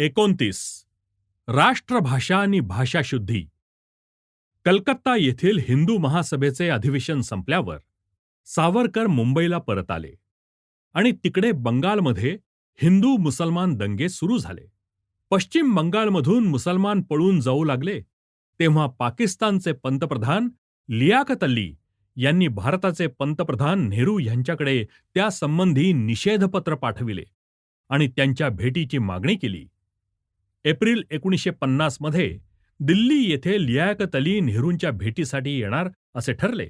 एकोणतीस. राष्ट्रभाषा आणि भाषाशुद्धी. कलकत्ता येथील हिंदू महासभेचे अधिवेशन संपल्यावर सावरकर मुंबईला परत आले आणि तिकडे बंगालमध्ये हिंदू मुसलमान दंगे सुरू झाले. पश्चिम बंगालमधून मुसलमान पळून जाऊ लागले तेव्हा पाकिस्तानचे पंतप्रधान लियाकत अल्ली यांनी भारताचे पंतप्रधान नेहरू यांच्याकडे त्यासंबंधी निषेधपत्र पाठविले आणि त्यांच्या भेटीची मागणी केली. एप्रिल एकोणीसशे पन्नासमध्ये दिल्ली येथे लियाकत अली नेहरूंच्या भेटीसाठी येणार असे ठरले.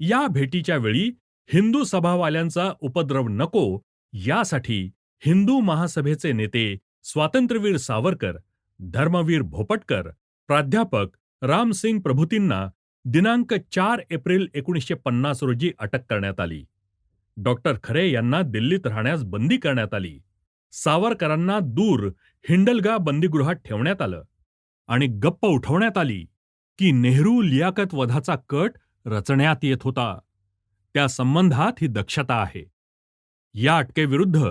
या भेटीच्या वेळी हिंदू सभावाल्यांचा उपद्रव नको यासाठी हिंदू महासभेचे नेते स्वातंत्र्यवीर सावरकर धर्मवीर भोपटकर प्राध्यापक रामसिंग प्रभूतींना दिनांक चार एप्रिल एकोणीसशे पन्नास रोजी अटक करण्यात आली. डॉक्टर खरे यांना दिल्लीत राहण्यास बंदी करण्यात आली. सावरकरांना दूर हिंडलगा बंदीगृहात ठेवण्यात आलं आणि गप्प उठवण्यात आली की नेहरू लियाकत वधाचा कट रचण्यात येत होता. त्या संबंधात ही दक्षता आहे. या अटकेविरुद्ध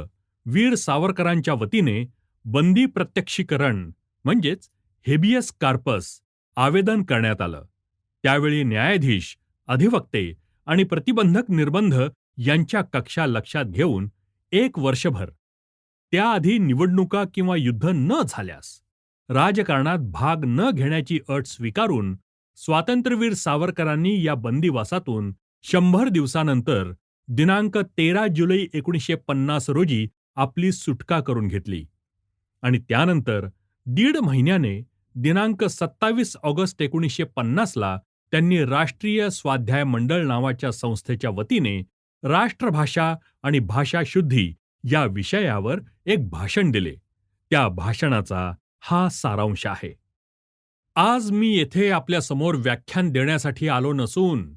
वीर सावरकरांच्या वतीने बंदी प्रत्यक्षीकरण म्हणजेच हेबियस कार्पस आवेदन करण्यात आलं. त्यावेळी न्यायाधीश अधिवक्ते आणि प्रतिबंधक निर्बंध यांच्या कक्षा लक्षात घेऊन एक वर्षभर त्याआधी निवडणुका किंवा युद्ध न झाल्यास राजकारणात भाग न घेण्याची अट स्वीकारून स्वातंत्र्यवीर सावरकरांनी या बंदिवासातून शंभर दिवसानंतर दिनांक तेरा जुलै एकोणीसशे पन्नास रोजी आपली सुटका करून घेतली. आणि त्यानंतर दीड महिन्याने दिनांक सत्तावीस ऑगस्ट एकोणीसशे पन्नासला त्यांनी राष्ट्रीय स्वाध्याय मंडळ नावाच्या संस्थेच्या वतीने राष्ट्रभाषा आणि भाषाशुद्धी या विषयावर एक भाषण दिले. त्या भाषणाचा हा सारांश आहे. आज मी येथे आपल्यासमोर व्याख्यान देण्यासाठी आलो नसून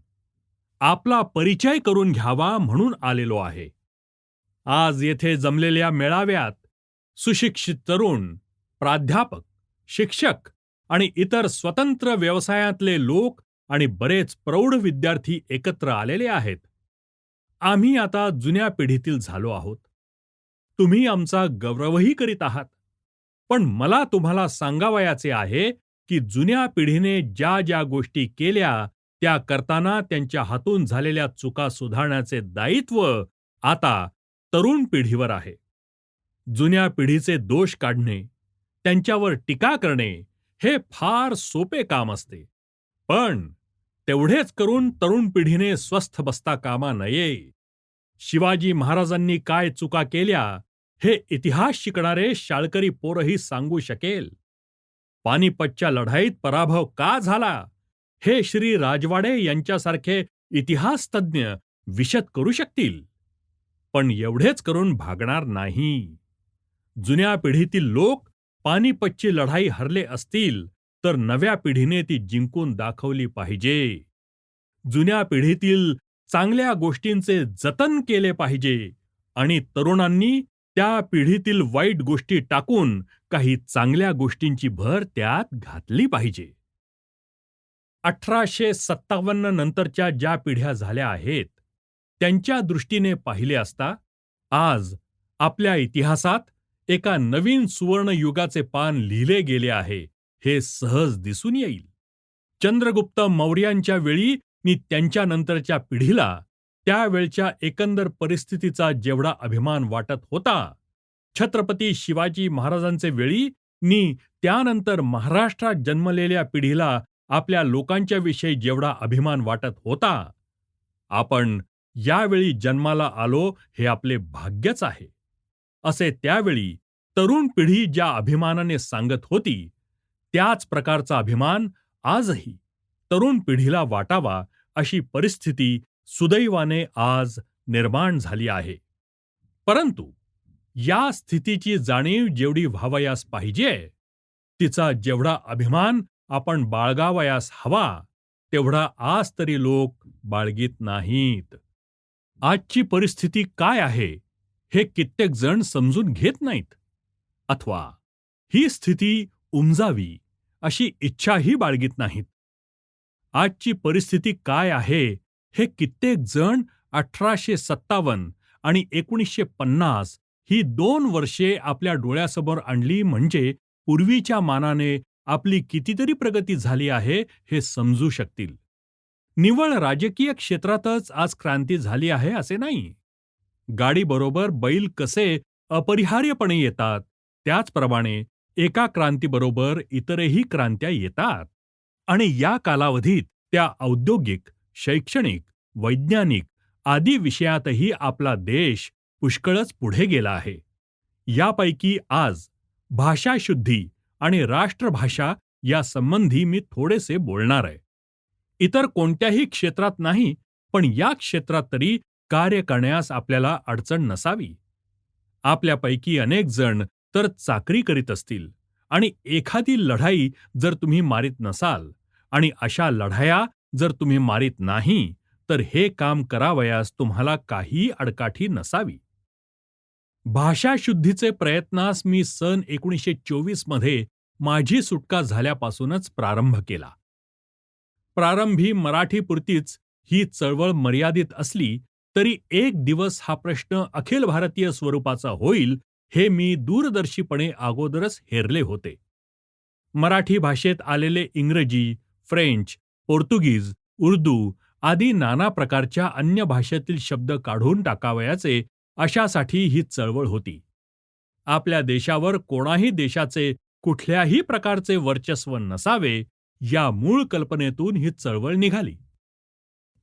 आपला परिचय करून घ्यावा म्हणून आलेलो आहे. आज येथे जमलेल्या मेळाव्यात सुशिक्षित तरुण प्राध्यापक शिक्षक आणि इतर स्वतंत्र व्यवसायातले लोक आणि बरेच प्रौढ विद्यार्थी एकत्र आलेले आहेत. आम्ही आता जुन्या पिढीतील झालो आहोत. तुम्ही आमचा गौरवही करीत आहात. पण मला तुम्हाला सांगावयाचे आहे की जुन्या पिढीने ज्या ज्या गोष्टी केल्या त्या करताना त्यांच्या हातून झालेल्या चुका सुधारण्याचे दायित्व आता तरुण पिढीवर आहे. जुन्या पिढीचे दोष काढणे त्यांच्यावर टीका करणे हे फार सोपे काम असते. पण तेवढेच करून तरुण पिढीने स्वस्थ बसता कामा नये. शिवाजी महाराजांनी काय चुका केल्या हे इतिहास शिकणारे शाळकरी पोरही सांगू शकेल. पानिपतच्या लढाईत पराभव का झाला? हे श्री राजवाडे यांच्यासारखे इतिहासतज्ञ विशद करू शकतील. पण एवढेच करून भागणार नाही. जुन्या पिढीतील लोक पानिपतची लढाई हरले असतील तर नव्या पिढीने ती जिंकून दाखवली पाहिजे. जुन्या पिढीतील चांगल्या गोष्टींचे जतन केले पाहिजे आणि तरुणांनी त्या पिढीतील वाईट गोष्टी टाकून काही चांगल्या गोष्टींची भर त्यात घातली पाहिजे. अठराशे सत्तावन्न नंतरच्या ज्या पिढ्या झाल्या आहेत त्यांच्या दृष्टीने पाहिले असता आज आपल्या इतिहासात एका नवीन सुवर्णयुगाचे पान लिहिले गेले आहे हे सहज दिसून येईल. चंद्रगुप्त मौर्यांच्या वेळी मी त्यांच्या नंतरच्या पिढीला त्यावेळच्या एकंदर परिस्थितीचा जेवढा अभिमान वाटत होता छत्रपती शिवाजी महाराजांचे वेळी नी त्यानंतर महाराष्ट्रात जन्मलेल्या पिढीला आपल्या लोकांच्या विषयी जेवढा अभिमान वाटत होता आपण यावेळी जन्माला आलो हे आपले भाग्यच आहे. असे त्यावेळी तरुण पिढी ज्या अभिमानाने सांगत होती त्याच प्रकारचा अभिमान आजही तरुण पिढीला वाटावा अशी परिस्थिती सुदैवाने आज निर्माण झाली आहे. परंतु या स्थितीची जाणीव जेवढी व्हावयास पाहिजे तिचा जेवढा अभिमान आपण बाळगावयास हवा तेवढा आज तरी लोक बाळगीत नाहीत. आजची परिस्थिती काय आहे हे कित्येक जण समजून घेत नाहीत. अथवा ही स्थिती उमजावी अशी इच्छाही बाळगीत नाहीत. आजची परिस्थिती काय आहे हे कित्येक जण अठराशे सत्तावन्न आणि एकोणीसशे पन्नास ही दोन वर्षे आपल्या डोळ्यासमोर आणली म्हणजे पूर्वीच्या मानाने आपली कितीतरी प्रगती झाली आहे हे समजू शकतील. निव्वळ राजकीय क्षेत्रातच आज क्रांती झाली आहे असे नाही. गाडीबरोबर बैल कसे अपरिहार्यपणे येतात त्याचप्रमाणे एका क्रांतीबरोबर इतरही क्रांत्या येतात. आणि या कालावधीत त्या औद्योगिक शैक्षणिक वैज्ञानिक आदी विषयातही आपला देश पुष्कळच पुढे गेला आहे. यापैकी आज भाषाशुद्धी आणि राष्ट्रभाषा या संबंधी मी थोडेसे बोलणार आहे. इतर कोणत्याही क्षेत्रात नाही पण या क्षेत्रात तरी कार्य करण्यास आपल्याला अडचण नसावी. आपल्यापैकी अनेक जण तर चाकरी करीत असतील आणि एखादी लढाई जर तुम्ही मारीत नसाल आणि अशा लढाया जर तुम्ही मारीत नाही तर हे काम करावयास तुम्हाला काही अडकाठी नसावी. भाषाशुद्धीचे प्रयत्नास मी सन एकोणीसशे चोवीसमध्ये माझी सुटका झाल्यापासूनच प्रारंभ केला. प्रारंभी मराठीपुरतीच ही चळवळ मर्यादित असली तरी एक दिवस हा प्रश्न अखिल भारतीय स्वरूपाचा होईल हे मी दूरदर्शीपणे अगोदरच हेरले होते. मराठी भाषेत आलेले इंग्रजी फ्रेंच पोर्तुगीज उर्दू आदी नाना प्रकारच्या अन्य भाषेतील शब्द काढून टाकावयाचे अशासाठी ही चळवळ होती. आपल्या देशावर कोणाही देशाचे कुठल्याही प्रकारचे वर्चस्व नसावे या मूळ कल्पनेतून ही चळवळ निघाली.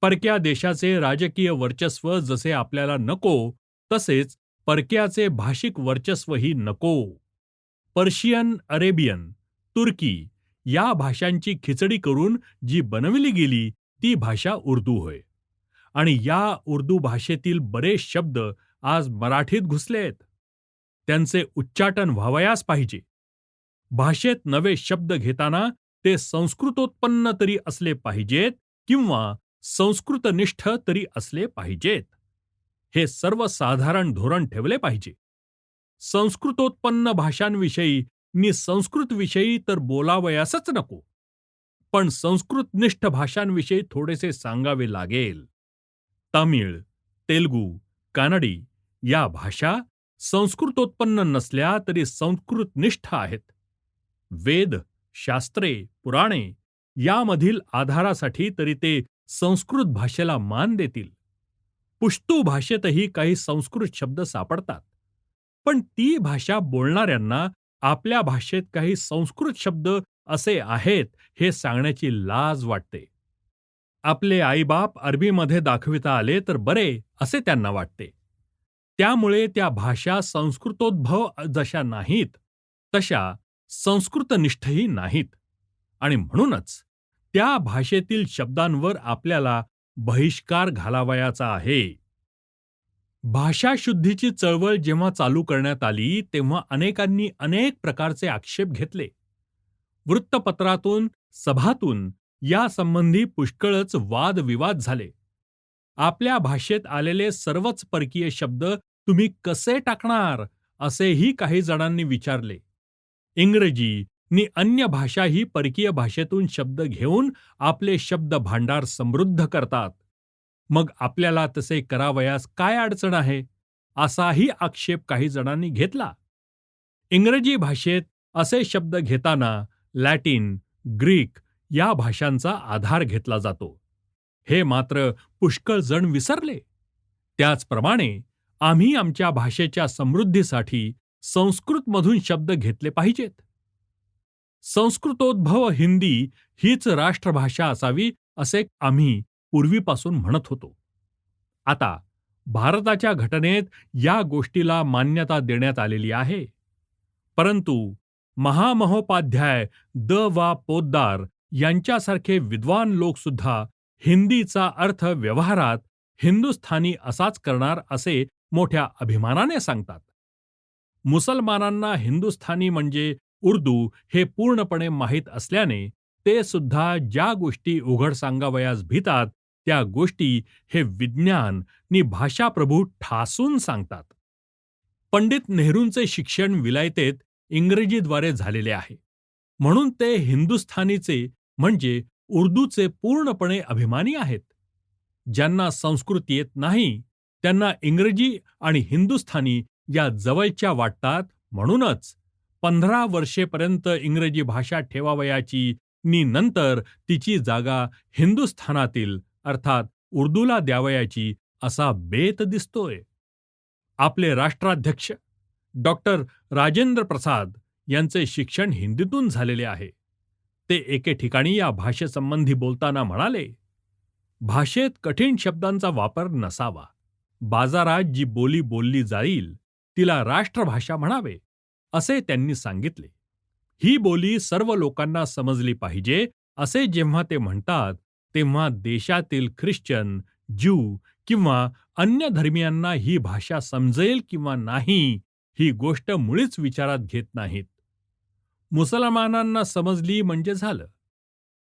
परक्या देशाचे राजकीय वर्चस्व जसे आपल्याला नको तसेच परक्याचे भाषिक वर्चस्वही नको. पर्शियन अरेबियन तुर्की या भाषांची खिचडी करून जी बनविली गेली ती भाषा उर्दू होय. आणि या उर्दू भाषेतील बरेच शब्द आज मराठीत घुसलेत त्यांचे उच्चाटन व्हावयास पाहिजे. भाषेत नवे शब्द घेताना ते संस्कृतोत्पन्न तरी असले पाहिजेत किंवा संस्कृतनिष्ठ तरी असले पाहिजेत. हे सर्वसाधारण धोरण ठेवले पाहिजे. संस्कृतोत्पन्न भाषांविषयी मी संस्कृतविषयी तर बोलावयासच नको पण संस्कृतनिष्ठ भाषांविषयी थोडेसे सांगावे लागेल. तामिळ तेलगू कानडी या भाषा संस्कृतोत्पन्न नसल्या तरी संस्कृतनिष्ठ आहेत. वेद शास्त्रे पुराणे यामधील आधारासाठी तरी ते संस्कृत भाषेला मान देतील. पुष्तू भाषेतही काही संस्कृत शब्द सापडतात पण ती भाषा बोलणाऱ्यांना आपल्या भाषेत काही संस्कृत शब्द असे आहेत हे सांगण्याची लाज वाटते. आपले आईबाप अरबीमध्ये दाखविता आले तर बरे असे त्यांना वाटते. त्यामुळे त्या भाषा संस्कृतोद्भव जशा नाहीत तशा संस्कृतनिष्ठही नाहीत. आणि म्हणूनच त्या भाषेतील शब्दांवर आपल्याला बहिष्कार घालावयाचा आहे. भाषाशुद्धीची चळवळ जेव्हा चालू करण्यात आली तेव्हा अनेकांनी अनेक प्रकारचे आक्षेप घेतले. वृत्तपत्रातून सभातून यासंबंधी पुष्कळच वादविवाद झाले. आपल्या भाषेत आलेले सर्वच परकीय शब्द तुम्ही कसे टाकणार असेही काही जणांनी विचारले. इंग्रजी नि अन्य भाषा ही परकीय भाषेतून शब्द घेऊन आपले शब्द भांडार समृद्ध करतात. मग आपल्याला तसे करावयास काय अडचण आहे? असाही आक्षेप काही जणांनी घेतला. इंग्रजी भाषेत असे शब्द घेताना लॅटिन ग्रीक या भाषांचा आधार घेतला जातो. हे मात्र पुष्कळ जण विसरले. त्याचप्रमाणे आम्ही आमच्या भाषेच्या समृद्धीसाठी संस्कृतमधून शब्द घेतले पाहिजेत. संस्कृतोद्भव हिंदी हीच राष्ट्रभाषा असावी असे आम्ही पूर्वीपासून म्हणत होतो. आता भारताच्या घटनेत या गोष्टीला मान्यता देण्यात आलेली आहे. परंतु महामहोपाध्याय द वा पोद्दार यांच्यासारखे विद्वान लोकसुद्धा हिंदीचा अर्थ व्यवहारात हिंदुस्थानी असाच करणार असे मोठ्या अभिमानाने सांगतात. मुसलमानांना हिंदुस्थानी म्हणजे उर्दू हे पूर्णपणे माहीत असल्याने ते सुद्धा ज्या गोष्टी उघड सांगावयास भीतात त्या गोष्टी हे विज्ञान नि भाषाप्रभू ठासून सांगतात. पंडित नेहरूंचे शिक्षण विलायतेत इंग्रजीद्वारे झालेले आहे. म्हणून ते हिंदुस्थानीचे म्हणजे उर्दूचे पूर्णपणे अभिमानी आहेत. ज्यांना संस्कृत येत नाही त्यांना इंग्रजी आणि हिंदुस्थानी या जवळच्या वाटतात म्हणूनच पंधरा वर्षेपर्यंत इंग्रजी भाषा ठेवावयाची नी नंतर तिची जागा हिंदुस्थानातील अर्थात उर्दूला द्यावयाची असा बेत दिसतोय. आपले राष्ट्राध्यक्ष डॉक्टर राजेंद्र प्रसाद यांचे शिक्षण हिंदीतून झालेले आहे. ते एके ठिकाणी या भाषेसंबंधी बोलताना म्हणाले भाषेत कठीण शब्दांचा वापर नसावा. बाजारात जी बोली बोलली जाईल तिला राष्ट्रभाषा म्हणावे असे त्यांनी सांगितले. ही बोली सर्व लोकांना समजली पाहिजे असे जेव्हा ते म्हणतात तेव्हा देशातील ख्रिश्चन ज्यू किंवा अन्य धर्मियांना ही भाषा समजेल किंवा नाही ही गोष्ट मुळीच विचारात घेत नाहीत. मुसलमानांना समजली म्हणजे झालं.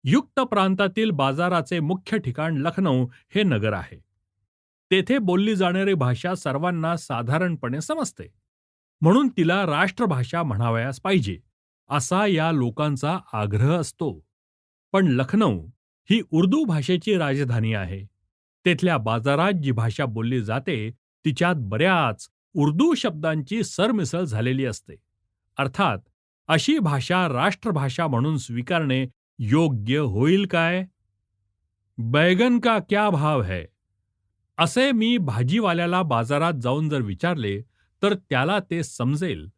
युक्त प्रांतातील बाजाराचे मुख्य ठिकाण लखनौ हे नगर आहे. तेथे बोलली जाणारी भाषा सर्वांना साधारणपणे समजते. म्हणून तिला राष्ट्रभाषा म्हणावयास पाहिजे असा या लोकांचा आग्रह असतो. पण लखनौ ही उर्दू भाषेची राजधानी आहे. तेथल्या बाजारात जी भाषा बोलली जाते तिच्यात बऱ्याच उर्दू शब्दांची सरमिसळ झालेली असते. अर्थात अशी भाषा राष्ट्रभाषा म्हणून स्वीकारणे योग्य होईल काय? बैगन का क्या भाव है? असे मी भाजीवाल्याला बाजारात जाऊन जर विचारले तर त्याला ते समजेल.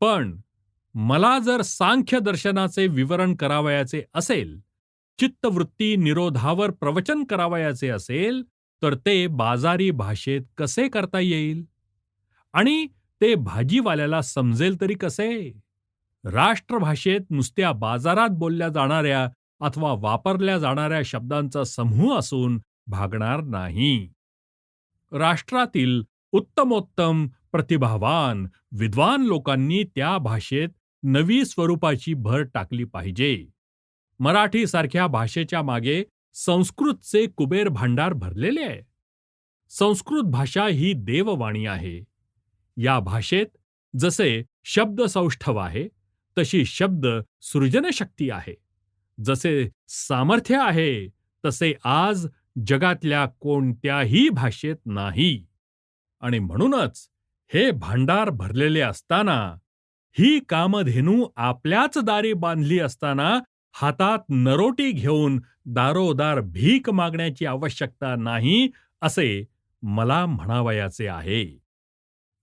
पण मला जर सांख्य दर्शनाचे विवरण करावयाचे असेल चित्तवृत्ती निरोधावर प्रवचन करावयाचे असेल तर ते बाजारी भाषेत कसे करता येईल? आणि ते भाजीवाल्याला समजेल तरी कसे? राष्ट्रभाषेत नुसत्या बाजारात बोलल्या जाणाऱ्या अथवा वापरल्या जाणाऱ्या शब्दांचा समूह असून भागणार नाही. राष्ट्रातील उत्तमोत्तम प्रतिभावान विद्वान लोकांनी त्या भाषेत नवी स्वरूपाची भर टाकली पाहिजे. मराठीसारख्या भाषेच्या मागे संस्कृतचे कुबेर भांडार भरलेले आहे. संस्कृत भाषा ही देववाणी आहे. या भाषेत जसे शब्द सौष्ठव आहे तशी शब्द सृजनशक्ती आहे. जसे सामर्थ्य आहे तसे आज जगातल्या कोणत्याही भाषेत नाही. आणि म्हणूनच हे भांडार भरलेले असताना ही कामधेनू आपल्याच दारी बांधली असताना हातात नरोटी घेऊन दारोदार भीक मागण्याची आवश्यकता नाही असे मला म्हणावयाचे आहे.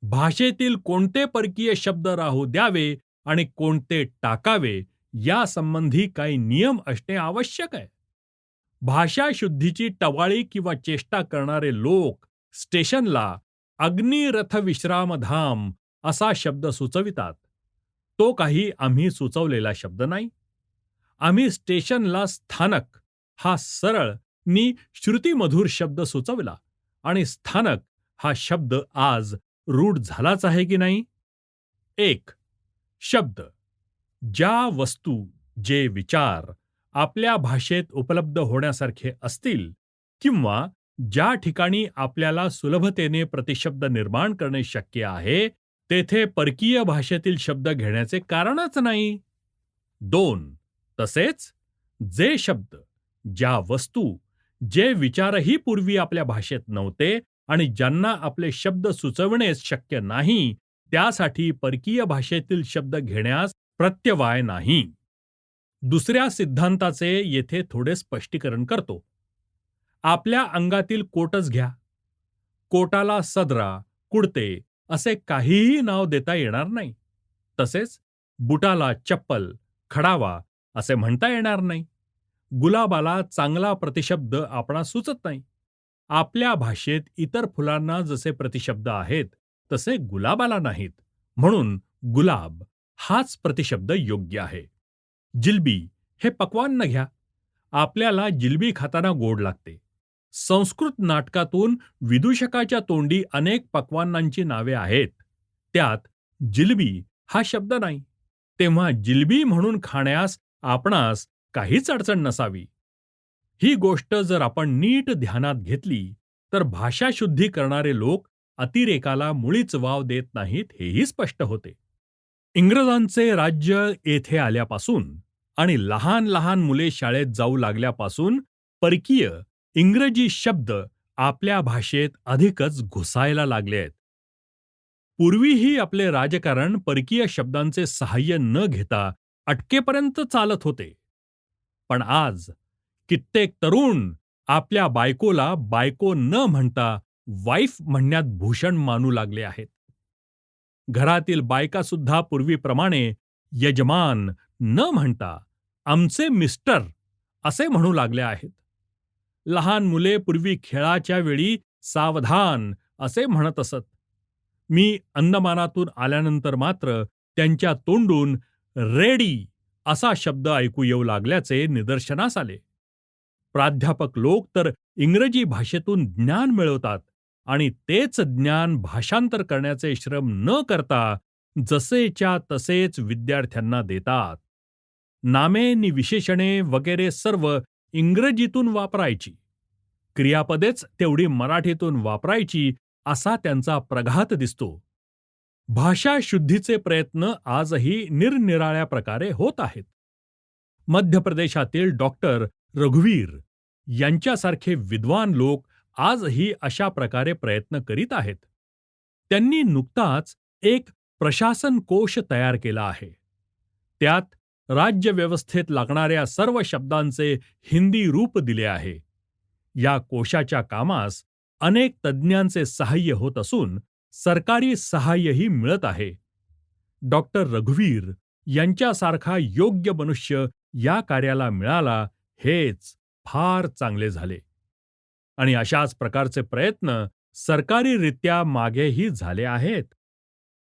भाषेतील कोणते परकीय शब्द राहू द्यावे आणि कोणते टाकावे यासंबंधी काही नियम असणे आवश्यक आहे. भाषाशुद्धीची टवाळी किंवा चेष्टा करणारे लोक स्टेशनला अग्निरथ विश्रामधाम असा शब्द सुचवितात. तो काही आम्ही सुचवलेला शब्द नाही. आम्ही स्टेशनला स्थानक हा सरळ नि श्रुतीमधुर शब्द सुचवला. आणि स्थानक हा शब्द आज रूढ झालाच आहे की नाही? एक शब्द ज्या वस्तू जे विचार आपल्या भाषेत उपलब्ध होण्यासारखे असतील किंवा ज्या ठिकाणी आपल्याला सुलभतेने प्रतिशब्द निर्माण करणे शक्य आहे तेथे परकीय भाषेतील शब्द घेण्याचे कारणच नाही. दोन तसेच जे शब्द ज्या वस्तू जे विचारही पूर्वी आपल्या भाषेत नव्हते आणि ज्यांना आपले शब्द सुचवणेच शक्य नाही त्यासाठी परकीय भाषेतील शब्द घेण्यास प्रत्यवाय नाही. दुसऱ्या सिद्धांताचे येथे थोडे स्पष्टीकरण करतो. आपल्या अंगातील कोटच घ्या. कोटाला सदरा कुडते असे काहीही नाव देता येणार नाही. तसेच बुटाला चप्पल खडावा असे म्हणता येणार नाही. गुलाबाला चांगला प्रतिशब्द आपणा सुचत नाही. आपल्या भाषेत इतर फुलांना जसे प्रतिशब्द आहेत तसे गुलाबाला नाहीत. म्हणून गुलाब हाच प्रतिशब्द योग्य आहे. जिलबी हे पक्वान न घ्या. आपल्याला जिलबी खाताना गोड लागते. संस्कृत नाटकातून विदूषकाच्या तोंडी अनेक पक्वानांची नावे आहेत. त्यात जिलबी हा शब्द नाही. तेव्हा जिलबी म्हणून खाण्यास आपणास काहीच अडचण नसावी. ही गोष्ट जर आपण नीट ध्यानात घेतली तर भाषाशुद्धी करणारे लोक अतिरेकाला मुळीच वाव देत नाहीत हेही स्पष्ट होते. इंग्रजांचे राज्य येथे आल्यापासून आणि लहान लहान मुले शाळेत जाऊ लागल्यापासून परकीय इंग्रजी शब्द आपल्या भाषेत अधिकच घुसायला लागले आहेत. पूर्वीही आपले राजकारण परकीय शब्दांचे सहाय्य न घेता अटकेपर्यंत चालत होते. पण आज कित्येक तरुण आपल्या बायकोला बायको न म्हणता वाईफ म्हणण्यात भूषण मानू लागले आहेत. घरातील बायका सुद्धा पूर्वीप्रमाणे यजमान न म्हणता आमचे मिस्टर असे म्हणू लागले आहेत. लहान मुले पूर्वी खेळाच्या वेळी सावधान असे म्हणत असत. मी अंदमानातून आल्यानंतर मात्र त्यांच्या तोंडून रेडी असा शब्द ऐकू येऊ लागल्याचे निदर्शनास आले. प्राध्यापक लोक तर इंग्रजी भाषेतून ज्ञान मिळवतात आणि तेच ज्ञान भाषांतर करण्याचे श्रम न करता जसेच्या तसेच विद्यार्थ्यांना देतात. नामे नि विशेषणे वगैरे सर्व इंग्रजीतून वापरायची. क्रियापदेच तेवढी मराठीतून वापरायची असा त्यांचा प्रघात दिसतो. भाषा शुद्धीचे प्रयत्न आजही निरनिराळ्या प्रकारे होत आहेत. मध्य प्रदेशातील डॉक्टर रघुवीर यांच्यासारखे विद्वान लोक आजही अशा प्रकारे प्रयत्न करीत आहेत. त्यांनी नुकताच एक प्रशासन कोश तयार केला आहे. त्यात राज्यव्यवस्थेत लागणाऱ्या सर्व शब्दांचे हिंदी रूप दिले आहे. या कोशाच्या कामास अनेक तज्ज्ञांचे सहाय्य होत असून सरकारी सहाय्यही मिळत आहे. डॉक्टर रघुवीर यांच्यासारखा योग्य मनुष्य या कार्याला मिळाला हेच फार चांगले झाले. आणि अशाच प्रकारचे प्रयत्न सरकारीरित्या मागेही झाले आहेत.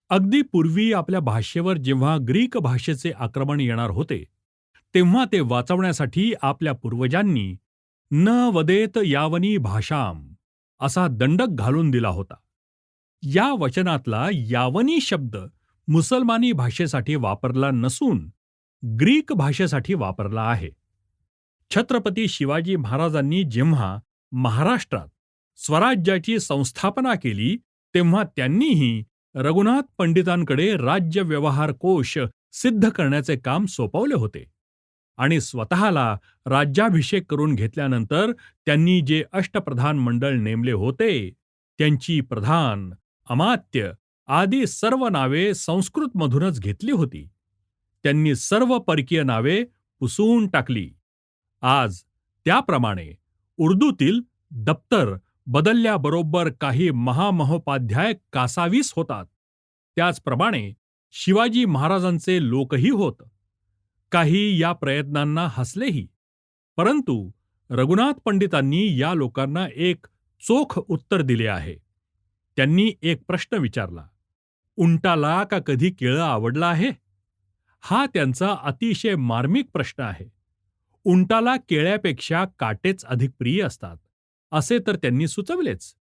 अगदी पूर्वी आपल्या भाषेवर जेव्हा ग्रीक भाषेचे आक्रमण येणार होते तेव्हा ते वाचवण्यासाठी आपल्या पूर्वजांनी न वदेत यावनी भाषाम असा दंडक घालून दिला होता. या वचनातला यावनी शब्द मुसलमानी भाषेसाठी वापरला नसून ग्रीक भाषेसाठी वापरला आहे. छत्रपती शिवाजी महाराजांनी जेव्हा महाराष्ट्रात स्वराज्याची संस्थापना केली तेव्हा त्यांनीही रघुनाथ पंडितांकडे राज्य व्यवहार कोश सिद्ध करण्याचे काम सोपवले होते आणि स्वतःला राज्याभिषेक करून घेतल्यानंतर त्यांनी जे अष्टप्रधान मंडळ नेमले होते त्यांची प्रधान अमात्य आदी सर्व नावे संस्कृतमधूनच घेतली होती. त्यांनी सर्व परकीय नावे पुसून टाकली. आज त्याप्रमाणे उर्दूतील दप्तर बदलल्याबरोबर काही महामहोपाध्याय कासावीस होतात. त्याचप्रमाणे शिवाजी महाराजांचे लोकही होत. काही या प्रयत्नांना हसलेही. परंतु रघुनाथ पंडितांनी या लोकांना एक चोख उत्तर दिले आहे. त्यांनी एक प्रश्न विचारला उंटाला का कधी केळं आवडलं आहे? हा त्यांचा अतिशय मार्मिक प्रश्न आहे. उंटाला केळ्यापेक्षा काटेच अधिक प्रिय असतात असे तर त्यांनी सुचवलेच.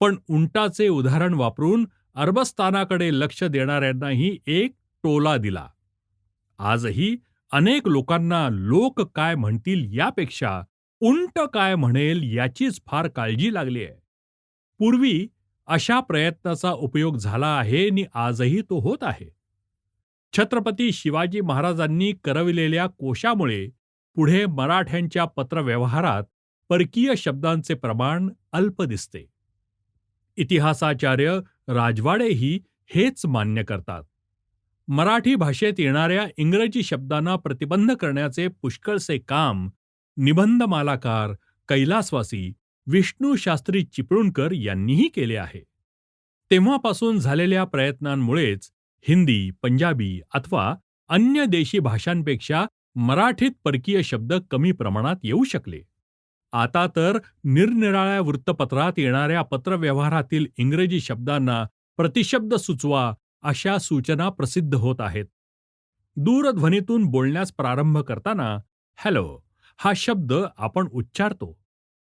पण उंटाचे उदाहरण वापरून अरबस्थानाकडे लक्ष देणाऱ्यांनाही एक टोला दिला. आजही अनेक लोकांना लोक काय म्हणतील यापेक्षा उंट काय म्हणेल याचीच फार काळजी लागली आहे. पूर्वी अशा प्रयत्नाचा उपयोग झाला आहे आणि आजही तो होत आहे. छत्रपती शिवाजी महाराजांनी करविलेल्या कोशामुळे पुढे मराठ्यांच्या पत्रव्यवहारात परकीय शब्दांचे प्रमाण अल्प दिसते. इतिहासाचार्य राजवाडेही हेच मान्य करतात. मराठी भाषेत येणाऱ्या इंग्रजी शब्दांना प्रतिबंध करण्याचे पुष्कळसे काम निबंधमालाकार कैलासवासी विष्णू शास्त्री चिपळूणकर यांनीही केले आहे. तेव्हापासून झालेल्या प्रयत्नांमुळेच हिंदी पंजाबी अथवा अन्य देशी भाषांपेक्षा मराठीत परकीय शब्द कमी प्रमाणात येऊ शकले. आता तर निरनिराळ्या वृत्तपत्रात येणाऱ्या पत्रव्यवहारातील इंग्रजी शब्दांना प्रतिशब्द सुचवा अशा सूचना प्रसिद्ध होत आहेत. दूरध्वनीतून बोलण्यास प्रारंभ करताना हॅलो हा शब्द आपण उच्चारतो.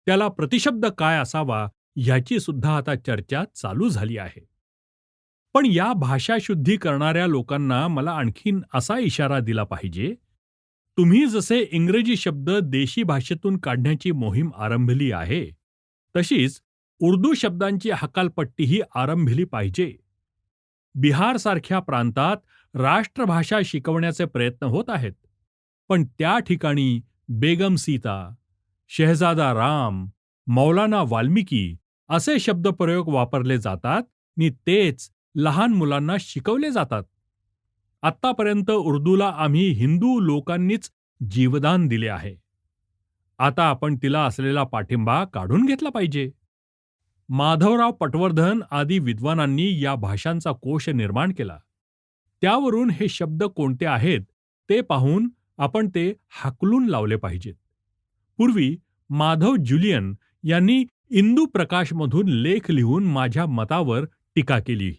त्याला प्रतिशब्द काय असावा ह्याची सुद्धा आता चर्चा चालू झाली आहे. पण या भाषाशुद्धी करणाऱ्या लोकांना मला आणखीन असा इशारा दिला पाहिजे तुम्ही जसे इंग्रजी शब्द देशी भाषेतून काढण्याची मोहीम आरंभली आहे तशीच उर्दू शब्दांची हकालपट्टीही आरंभिली पाहिजे. बिहारसारख्या प्रांतात राष्ट्रभाषा शिकवण्याचे प्रयत्न होत आहेत पण त्या ठिकाणी बेगम सीता शहजादा राम मौलाना वाल्मिकी असे शब्दप्रयोग वापरले जातात नि तेच लहान मुलांना शिकवले जातात. आत्तापर्यंत उर्दूला आम्ही हिंदू लोकांनीच जीवदान दिले आहे. आता आपण तिला असलेला पाठिंबा काढून घेतला पाहिजे. माधवराव पटवर्धन आदी विद्वानांनी या भाषांचा कोश निर्माण केला. त्यावरून हे शब्द कोणते आहेत ते पाहून आपण ते हाकलून लावले पाहिजेत. पूर्वी माधव जुलियन यांनी इंदू प्रकाशमधून लेख लिहून माझ्या मतावर टीका केली.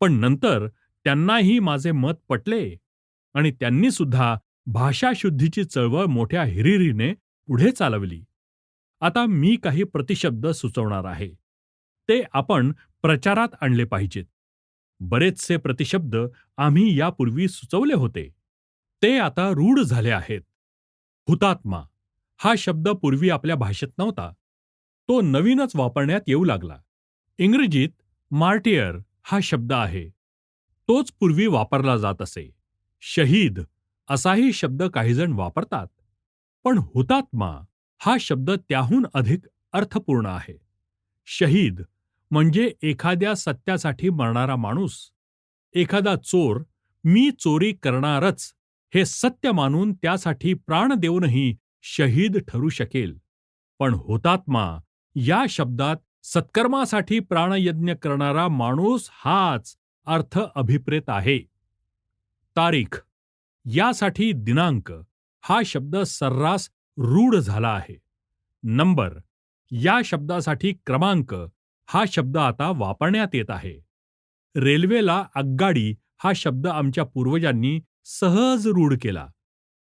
पण नंतर त्यांनाही माझे मत पटले आणि त्यांनी सुद्धा भाषाशुद्धीची चळवळ मोठ्या हिरिरीने पुढे चालवली. आता मी काही प्रतिशब्द सुचवणार आहे. ते आपण प्रचारात आणले पाहिजेत. बरेचसे प्रतिशब्द आम्ही यापूर्वी सुचवले होते. ते आता रूढ झाले आहेत. हुतात्मा हा शब्द पूर्वी आपल्या भाषेत नव्हता. तो नवीनच वापरण्यात येऊ लागला. इंग्रजीत मार्टियर हा शब्द आहे. तोच पूर्वी वापरला जात असे. शहीद असाही शब्द काहीजण वापरतात. पण हुतात्मा हा शब्द त्याहून अधिक अर्थपूर्ण आहे. शहीद म्हणजे एखाद्या सत्यासाठी मरणारा माणूस. एखादा चोर मी चोरी करणारच. हे सत्य मानून त्यासाठी प्राण देऊनही शहीद ठरू शकेल. पण हुतात्मा या शब्दात सत्कर्मासाठी प्राणयज्ञ करणारा माणूस हाच अर्थ अभिप्रेत आहे. तारीख. यासाठी दिनांक. हा शब्द सर्रास रूढ झाला आहे. नंबर. या शब्दासाठी क्रमांक. हा शब्द आता वापरण्यात येत आहे. रेल्वेला आगगाडी हा शब्द आमच्या पूर्वजांनी सहज रूढ केला.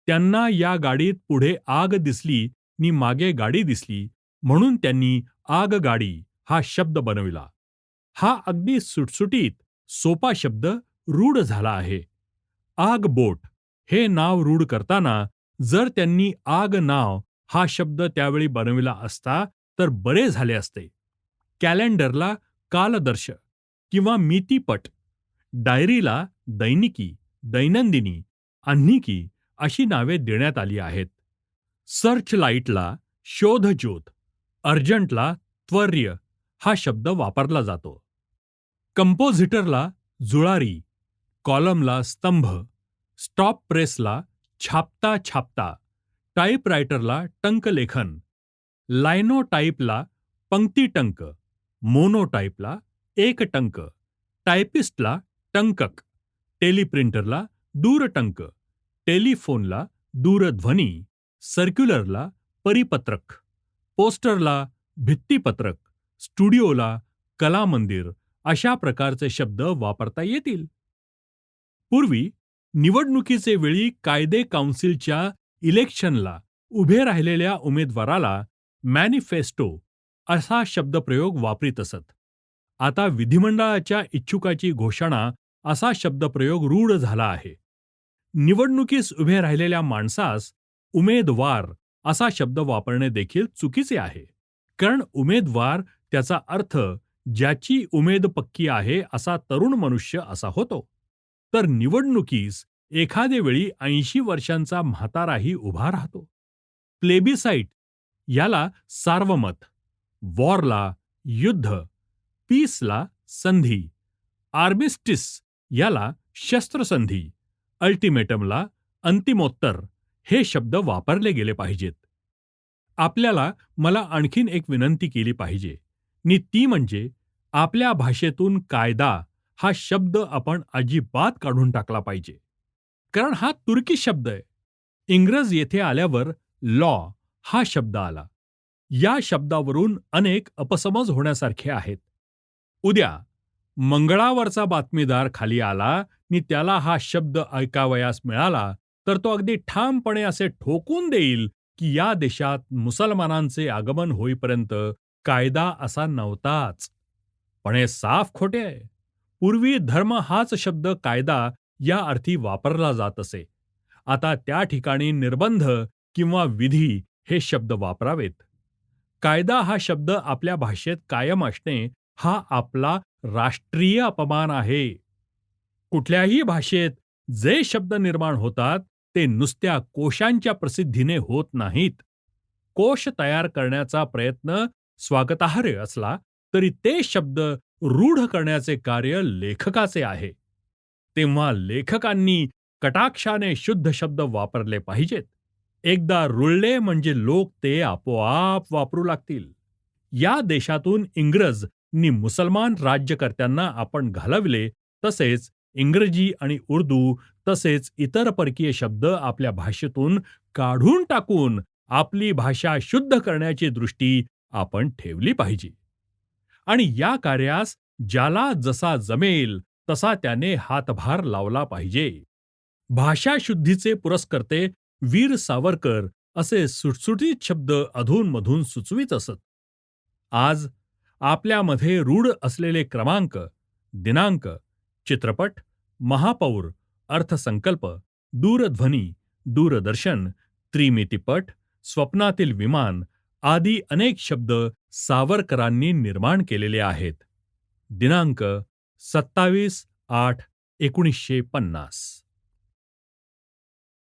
त्यांना या गाडीत पुढे आग दिसली नि मागे गाडी दिसली म्हणून त्यांनी आग गाडी हा शब्द बनविला. हा अगदी सुटसुटीत सोपा शब्द रूढ झाला आहे. आग बोट हे नाव रूढ करताना जर त्यांनी आग नाव हा शब्द त्यावेळी बनविला असता तर बरे झाले असते. कॅलेंडरला कालदर्श किंवा मितीपट डायरीला दैनिकी दैनंदिनी आन्निकी अशी नावे देण्यात आली आहेत. सर्च लाईटला शोधज्योत अर्जंटला त्वर्य हा शब्द वापरला जातो. कंपोझिटरला जुळारी कॉलमला स्तंभ स्टॉप प्रेसला छापता छापता टाईपरायटरला टंकलेखन लायनोटाईपला पंक्तिटंक मोनोटाईपला एक टंक टायपिस्टला टंकक टेलिप्रिंटरला दूरटंक टेलिफोनला दूरध्वनी सर्क्युलरला परिपत्रक पोस्टरला भित्तीपत्रक स्टुडिओला कलामंदिर अशा प्रकारचे शब्द वापरता येतील. पूर्वी निवडणुकीचे वेळी कायदे काउन्सिलच्या इलेक्शनला उभे राहिलेल्या उमेदवाराला मॅनिफेस्टो असा शब्दप्रयोग वापरीत असत. आता विधिमंडळाच्या इच्छुकाची घोषणा असा शब्दप्रयोग रूढ झाला आहे. निवडणुकीस उभे राहिलेल्या माणसास उमेदवार असा शब्द वापरणे देखील चुकीचे आहे. कारण उमेदवार त्याचा अर्थ ज्याची उमेद पक्की आहे असा तरुण मनुष्य असा होतो. तर निवडणुकीस एखादे वेळी ऐंशी वर्षांचा म्हाताराही उभा राहतो. प्लेबिसाईट याला सार्वमत वॉरला युद्ध पीसला संधी आर्मिस्टिस याला शस्त्रसंधी अल्टिमेटमला अंतिमोत्तर हे शब्द वापरले गेले पाहिजेत. आपल्याला मला आणखीन एक विनंती केली पाहिजे. नि ती म्हणजे आपल्या भाषेतून कायदा हा शब्द आपण अजिबात काढून टाकला पाहिजे. कारण हा तुर्की शब्द आहे. इंग्रज येथे आल्यावर लॉ हा शब्द आला. या शब्दावरून अनेक अपसमज होण्यासारखे आहेत. उद्या मंगळावरचा बातमीदार खाली आला नि त्याला हा शब्द ऐकावयास मिळाला तर तो अगदी ठामपणे असे ठोकून देईल की या देशात मुसलमानांचे आगमन होईपर्यंत कायदा असा नव्हताच. पण हे साफ खोटे आहे. पूर्वी धर्म हाच शब्द कायदा या अर्थी वापरला जात असे. आता त्या ठिकाणी निर्बंध किंवा विधी हे शब्द वापरावेत. कायदा हा शब्द आपल्या भाषेत कायम असणे हा आपला राष्ट्रीय अपमान आहे. कुठल्याही भाषेत जे शब्द निर्माण होतात ते नुसत्या कोशांच्या प्रसिद्धीने होत नाहीत. कोश तयार करण्याचा प्रयत्न स्वागतार्ह असला तरी ते शब्द रूढ करण्याचे कार्य लेखकाचे आहे. तेव्हा लेखकांनी कटाक्षाने शुद्ध शब्द वापरले पाहिजेत. एकदा रुळले म्हणजे लोक ते आपोआप वापरू लागतील. या देशातून इंग्रज नि मुसलमान राज्यकर्त्यांना आपण घालवले तसेच इंग्रजी आणि उर्दू तसेच इतर परकीय शब्द आपल्या भाषेतून काढून टाकून आपली भाषा शुद्ध करण्याची दृष्टी आपण ठेवली पाहिजे. आणि या कार्यास ज्याला जसा जमेल तसा त्याने हातभार लावला पाहिजे. भाषा शुद्धीचे पुरस्कर्ते वीर सावरकर असे सुटसुटीत शब्द अधूनमधून सुचवीत असत. आज आपल्यामध्ये रूढ असलेले क्रमांक दिनांक चित्रपट महापौर अर्थसंकल्प दूरध्वनी दूरदर्शन त्रिमितीपट स्वप्नातील विमान आदी अनेक शब्द सावरकरांनी निर्माण केलेले आहेत. दिनांक सत्तावीस आठ एकोणीसशे पन्नास.